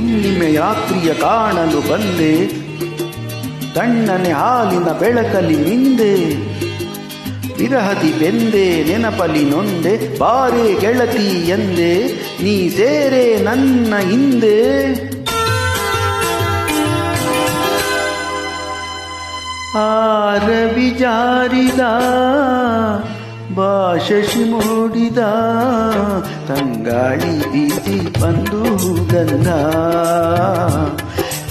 ಹುಣ್ಣಿಮೆ ಯಾತ್ರಿಯ ಕಾಣಲು ಬಂದೆ. ತಣ್ಣನೆ ಹಾಲಿನ ಬೆಳಕಲಿ ನಿಂದೆ. ವಿರಹದಿ ಬೆಂದೆ, ನೆನಪಲಿ ನೊಂದೆ, ಬಾರೆ ಗೆಳತಿ ಎಂದೆ. ನೀ ಸೇರೆ ನನ್ನ ಹಿಂದೆ. ಆ ರವಿ ಜಾರಿದ ಬಾ ಶಶಿ ಮೂಡಿದ ತಂಗಾಳಿ ಬೀಸಿ ಬಂದು ಗಂಧ.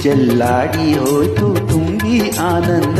ಚೆಲ್ಲಾಡಿ ಹೋಯ್ತು ತುಂಬಿ ಆನಂದ.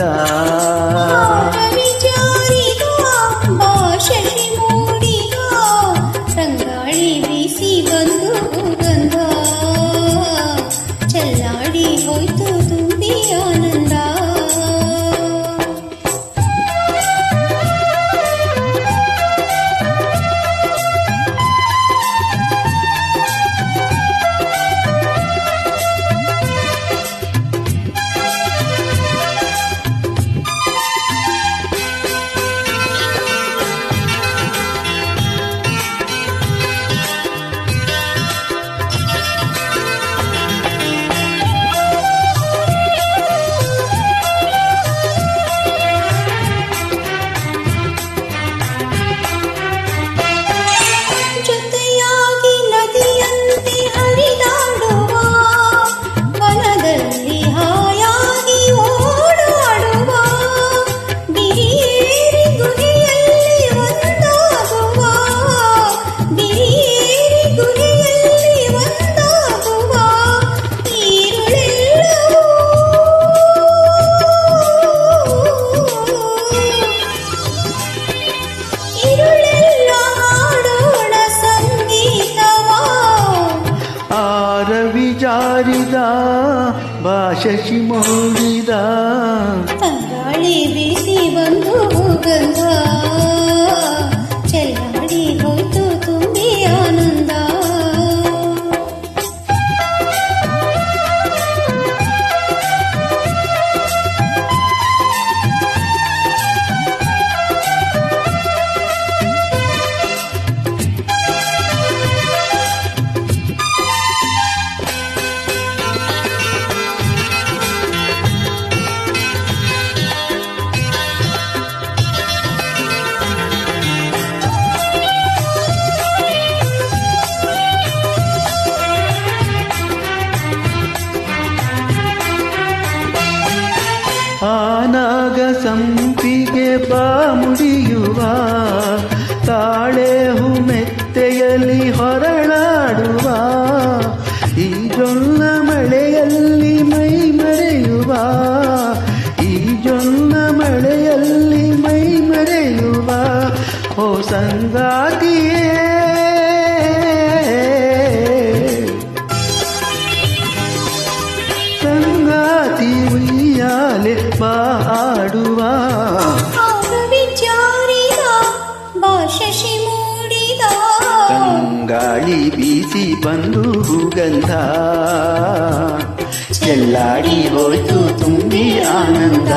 ರವಿ ಜಾರಿದ ಬಾ ಶಶಿ ಮೂಡಿದ ತಂಗಾಳಿ ಬೀಸಿ ಬಂದು ಗಂಧ ಸಂಪಿಗೆ ಬಾ ಮುಡಿಯುವ ತಾಳೆ ಮೆತ್ತೆಯಲ್ಲಿ ಹೊರಳಾಡುವ, ಈ ಜೊನ್ನ ಮಳೆಯಲ್ಲಿ ಮೈ ಮರೆಯುವ, ಈ ಜೊನ್ನ ಮಳೆಯಲ್ಲಿ ಮೈ ಮರೆಯುವ, ಓ ಸಂಗಾತಿಯೇ. ತಂಗಾಳಿ ಬೀಸಿ ಬಂದು ಗಂಧ ಚೆಲ್ಲಾಡಿ ಹೋಯ್ತು ತುಂಬಿ ಆನಂದ